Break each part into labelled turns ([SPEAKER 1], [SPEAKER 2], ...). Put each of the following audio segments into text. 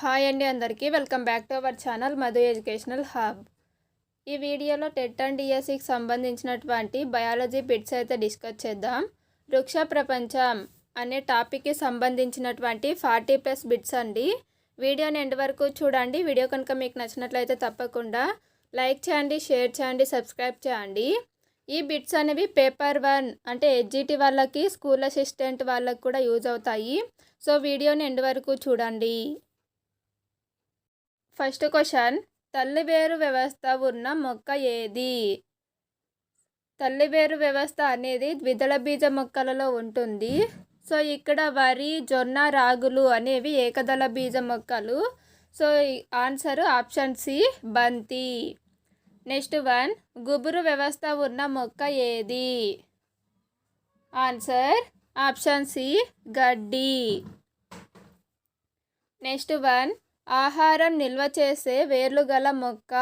[SPEAKER 1] Hi అండి అందరికీ. Welcome back to our channel Madhu educational hub. ఈ వీడియోలో టెట్ అండ్ డిఎస్సికి సంబంధించినటువంటి బయాలజీ బిట్స్ అయితే డిస్కస్ చేద్దాం. వృక్ష ప్రపంచం అనే టాపిక్కి సంబంధించినటువంటి ఫార్టీ ప్లస్ బిట్స్ అండి. వీడియోని ఎండ్ వరకు చూడండి. వీడియో కనుక మీకు నచ్చినట్లయితే తప్పకుండా లైక్ చేయండి షేర్ చేయండి సబ్స్క్రైబ్ చేయండి. ఈ బిట్స్ అనేవి పేపర్ వన్ అంటే ఎడ్జిటి వాళ్ళకి స్కూల్ అసిస్టెంట్ వాళ్ళకి కూడా యూజ్ అవుతాయి. సో వీడియోని ఎండ్ వరకు చూడండి. ఫస్ట్ క్వశ్చన్ తల్లివేరు వ్యవస్థ ఉన్న మొక్క ఏది? తల్లివేరు వ్యవస్థ అనేది ద్విదళ బీజ మొక్కలలో ఉంటుంది. సో ఇక్కడ వరి జొన్న రాగులు అనేవి ఏకదళ బీజ మొక్కలు. సో ఆన్సర్ ఆప్షన్ సి బంతి. నెక్స్ట్ వన్ గుబురు వ్యవస్థ ఉన్న మొక్క ఏది? ఆన్సర్ ఆప్షన్ సి గడ్డి. నెక్స్ట్ వన్ ఆహారం నిల్వ చేసే వేర్లు గల మొక్క.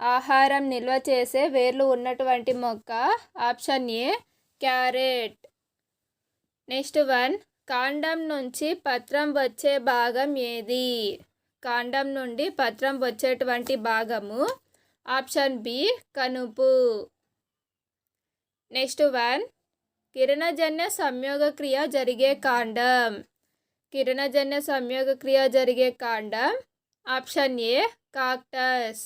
[SPEAKER 1] ఆహారం నిల్వ చేసే వేర్లు ఉన్నటువంటి మొక్క. Option A carrot. Next one కాండం నుంచి పత్రం వచ్చే భాగం ఏది? కాండం నుండి పత్రం వచ్చేటువంటి భాగము. ఆప్షన్ బి కనుపు. నెక్స్ట్ వన్ కిరణజన్య సంయోగ క్రియ జరిగే కాండం. కిరణజన్య సంయోగ క్రియ జరిగే కాండం. Option A cactus.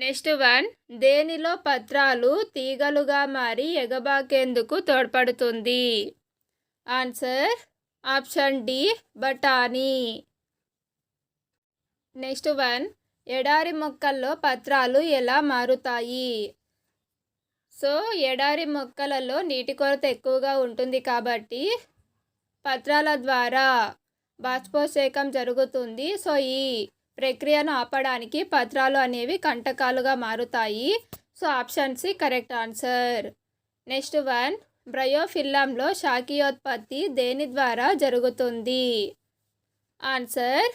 [SPEAKER 1] Next one దేనిలో పత్రాలు తీగలుగా మారి ఎగబాకేందుకు తోడ్పడుతుంది? ఆన్సర్ ఆప్షన్ డి బఠానీ. నెక్స్ట్ వన్ ఎడారి మొక్కల్లో పత్రాలు ఎలా మారుతాయి? సో ఎడారి మొక్కలలో నీటి కొరత ఎక్కువగా ఉంటుంది కాబట్టి పత్రాల ద్వారా బాష్పోత్సేకం జరుగుతుంది. సో ఈ ప్రక్రియను ఆపడానికి పత్రాలు అనేవి కంటకాలుగా మారుతాయి. So option C correct answer. Next one బ్రయోఫిల్లంలో శాఖీయోత్పత్తి దేని ద్వారా జరుగుతుంది? ఆన్సర్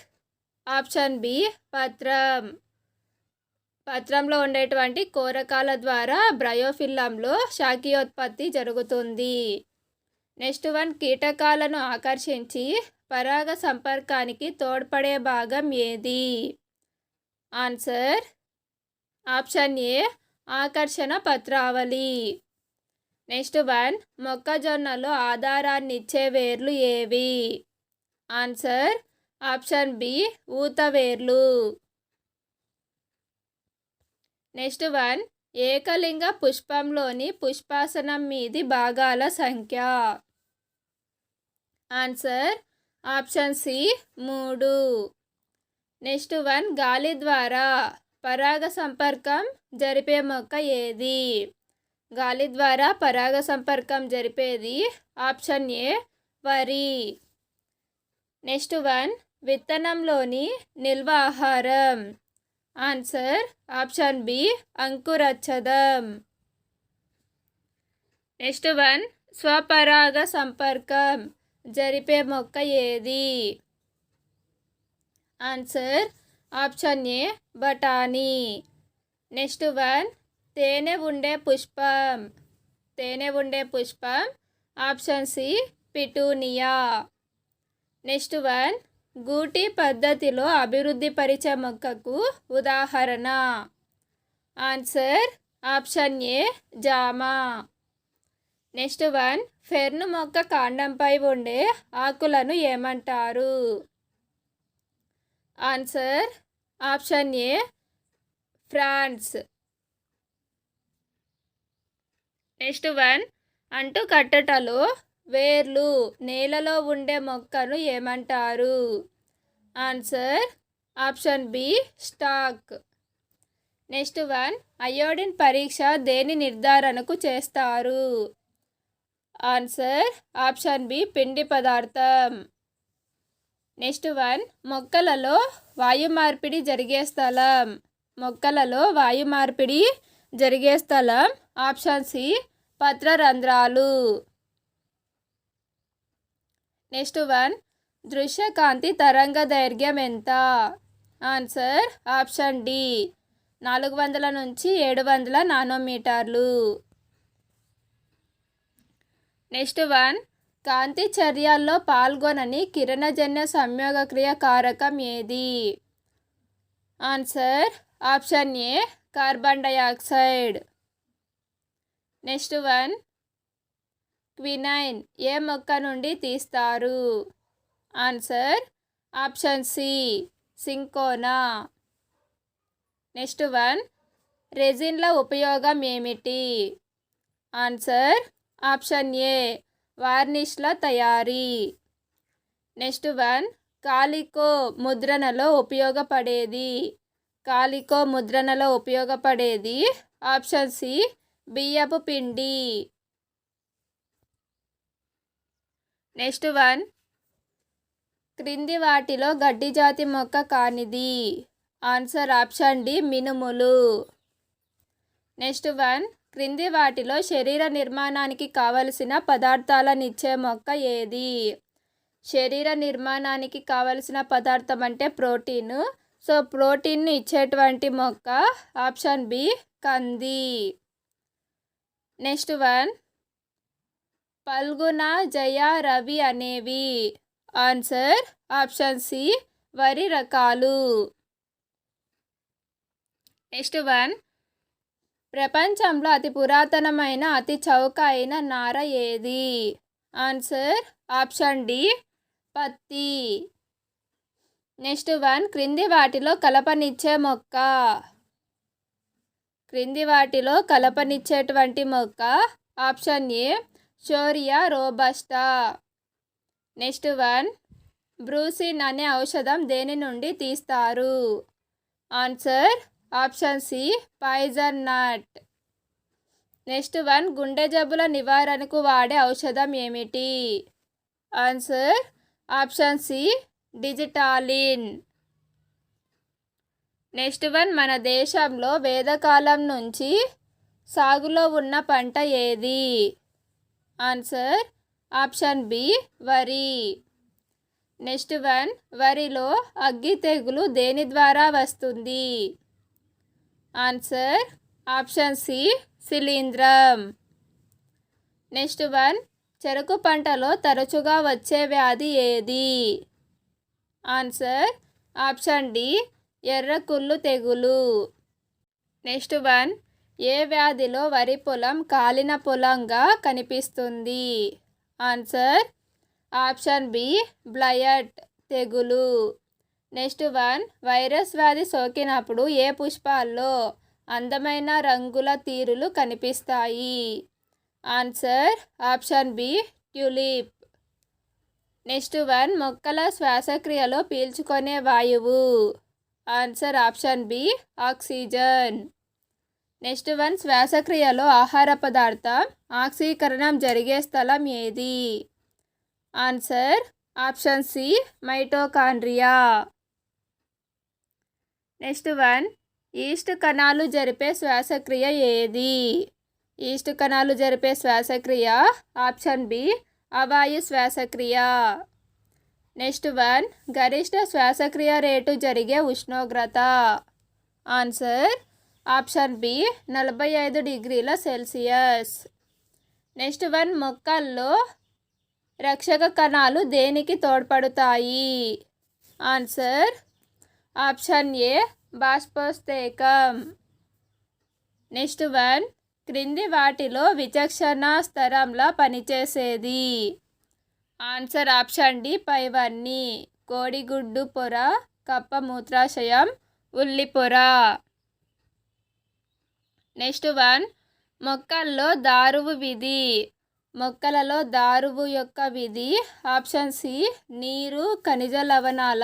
[SPEAKER 1] ఆప్షన్ బి పత్రం. పత్రంలో ఉండేటువంటి కోరకాల ద్వారా బ్రయోఫిల్లంలో శాఖీయోత్పత్తి జరుగుతుంది. నెక్స్ట్ వన్ కీటకాలను ఆకర్షించి పరాగ సంపర్కానికి తోడ్పడే భాగం ఏది? ఆన్సర్ ఆప్షన్ ఏ ఆకర్షణ పత్రావళి. నెక్స్ట్ వన్ మొక్కజొన్నలో ఆధారాన్నిచ్చే వేర్లు ఏవి? ఆన్సర్ ఆప్షన్ బి ఊత వేర్లు. నెక్స్ట్ వన్ ఏకలింగ పుష్పంలోని పుష్పాసనం మీది భాగాల సంఖ్య. ఆన్సర్ ఆప్షన్ సి మూడు. నెక్స్ట్ వన్ గాలి ద్వారా పరాగ సంపర్కం జరిపే మొక్క ఏది? గాలి ద్వారా పరాగ సంపర్కం జరిపేది ఆప్షన్ ఏ వరి. నెక్స్ట్ వన్ విత్తనంలోని నిల్వ ఆహారం. ఆన్సర్ ఆప్షన్ బి అంకురచ్చదం. నెక్స్ట్ వన్ స్వపరాగ సంపర్కం. జరిపే మొక్క ఏది? ఆన్సర్ ఆప్షన్ ఏ బఠానీ. నెక్స్ట్ వన్ తేనె ఉండే పుష్పం. తేనె ఉండే పుష్పం. Option C petunia. Next one గూటి పద్ధతిలో అభివృద్ధి పరిచే మొక్కకు ఉదాహరణ. ఆన్సర్ ఆప్షన్ ఏ జామా. నెక్స్ట్ వన్ ఫెర్ను మొక్క కాండంపై ఉండే ఆకులను ఏమంటారు? Answer option A fronds. Next one అంటు కట్టటలో వేర్లు నేలలో ఉండే మొక్కను ఏమంటారు? Answer option B stock. Next one iodine పరీక్ష దేని నిర్ధారణకు చేస్తారు? ఆన్సర్ ఆప్షన్ బి పిండి పదార్థం. నెక్స్ట్ వన్ మొక్కలలో వాయు మార్పిడి జరిగే స్థలం. మొక్కలలో వాయు మార్పిడి జరిగే స్థలం. ఆప్షన్ సి పత్రరంధ్రాలు. నెక్స్ట్ వన్ దృశ్యకాంతి తరంగ దైర్ఘ్యం ఎంత? ఆన్సర్ ఆప్షన్ డి నాలుగు వందల నుంచి ఏడు వందల నానోమీటర్లు. Next one. కాంతి చర్యల్లో పాల్గొనని కిరణజన్య సంయోగక్రియ కారకం ఏది? Answer option A carbon dioxide. Next one. Quinine ఏ మొక్క నుండి తీస్తారు? Answer option C cinchona. Next one. రెజిన్ల ఉపయోగం ఏమిటి? ఆన్సర్ ఆప్షన్ ఏ వార్నిష్ల తయారీ. నెక్స్ట్ వన్ కాలికో ముద్రణలో ఉపయోగపడేది. కాలికో ముద్రణలో ఉపయోగపడేది ఆప్షన్ సి బియ్యపు పిండి. నెక్స్ట్ వన్ క్రింది వాటిలో గడ్డి జాతి మొక్క కానిది. ఆన్సర్ ఆప్షన్ డి మినుములు. నెక్స్ట్ వన్ క్రింది వాటిలో శరీర నిర్మాణానికి కావలసిన పదార్థాలనిచ్చే మొక్క ఏది? శరీర నిర్మాణానికి కావలసిన పదార్థం అంటే ప్రోటీన్. సో ప్రోటీన్ ఇచ్చేటువంటి మొక్క ఆప్షన్ బి కంది. Next one. పల్గున జయ రవి అనేవి. ఆన్సర్ ఆప్షన్ సి వరి రకాలు. Next one. ప్రపంచంలో అతి పురాతనమైన అతి చౌక అయిన నార ఏది? ఆన్సర్ ఆప్షన్ డి పత్తి. నెక్స్ట్ వన్ క్రింది వాటిలో కలపనిచ్చే మొక్క. క్రింది వాటిలో కలపనిచ్చేటువంటి మొక్క option A Shorea robusta. Next one brucine అనే ఔషధం దేని నుండి తీస్తారు? Answer option C poison nut next one గుండె జబ్బుల నివారణకు వాడే ఔషధం ఏమిటి? Answer option C digitalin. Next one మన దేశంలో వేదకాలం నుంచి సాగులో ఉన్న పంట ఏది? ఆన్సర్ ఆప్షన్ బి వరి. నెక్స్ట్ వన్ వరిలో అగ్గి తెగులు దేని ద్వారా వస్తుంది? ఆన్సర్ ఆప్షన్ సి శిలీంద్రం. నెక్స్ట్ వన్ చెరుకు పంటలో తరచుగా వచ్చే వ్యాధి ఏది? ఆన్సర్ ఆప్షన్ డి ఎర్ర కుళ్ళు తెగులు. నెక్స్ట్ వన్ ఏ వ్యాధిలో వరి పొలం కాలిన పొలంగా కనిపిస్తుంది? ఆన్సర్ ఆప్షన్ బి బ్లయట్ తెగులు. నెక్స్ట్ వన్ వైరస్ వ్యాధి సోకినప్పుడు ఏ పుష్పాల్లో అందమైన రంగుల తీరులు కనిపిస్తాయి? Answer option B tulip. Next one మొక్కల శ్వాసక్రియలో పీల్చుకునే వాయువు. Answer option B oxygen. Next one శ్వాసక్రియలో ఆహార పదార్థం ఆక్సీకరణం జరిగే స్థలం ఏది? Answer option C mitochondria. Next one. Yeast కణాలు జరిపే శ్వాసక్రియ ఏది? ఈస్ట్ కణాలు జరిపే శ్వాసక్రియ ఆప్షన్ బి అవాయు శ్వాసక్రియ. నెక్స్ట్ వన్ గరిష్ట శ్వాసక్రియ రేటు జరిగే ఉష్ణోగ్రత. ఆన్సర్ ఆప్షన్ బి నలభై ఐదు డిగ్రీల సెల్సియస్. నెక్స్ట్ వన్ మొక్కల్లో రక్షక కణాలు దేనికి తోడ్పడతాయి? ఆన్సర్ ఆప్షన్ ఏ బాష్పస్తేకం నెక్స్ట్ వన్ క్రింది వాటిలో విచక్షణ స్తరంలా పనిచేసేది. ఆన్సర్ ఆప్షన్ డి పైవన్నీ. కోడిగుడ్డు పొర కప్ప మూత్రాశయం ఉల్లి పొర. నెక్స్ట్ వన్ మొక్కల్లో దారువు విధి. మొక్కలలో దారువు యొక్క విధి ఆప్షన్ సి నీరు ఖనిజ లవణాల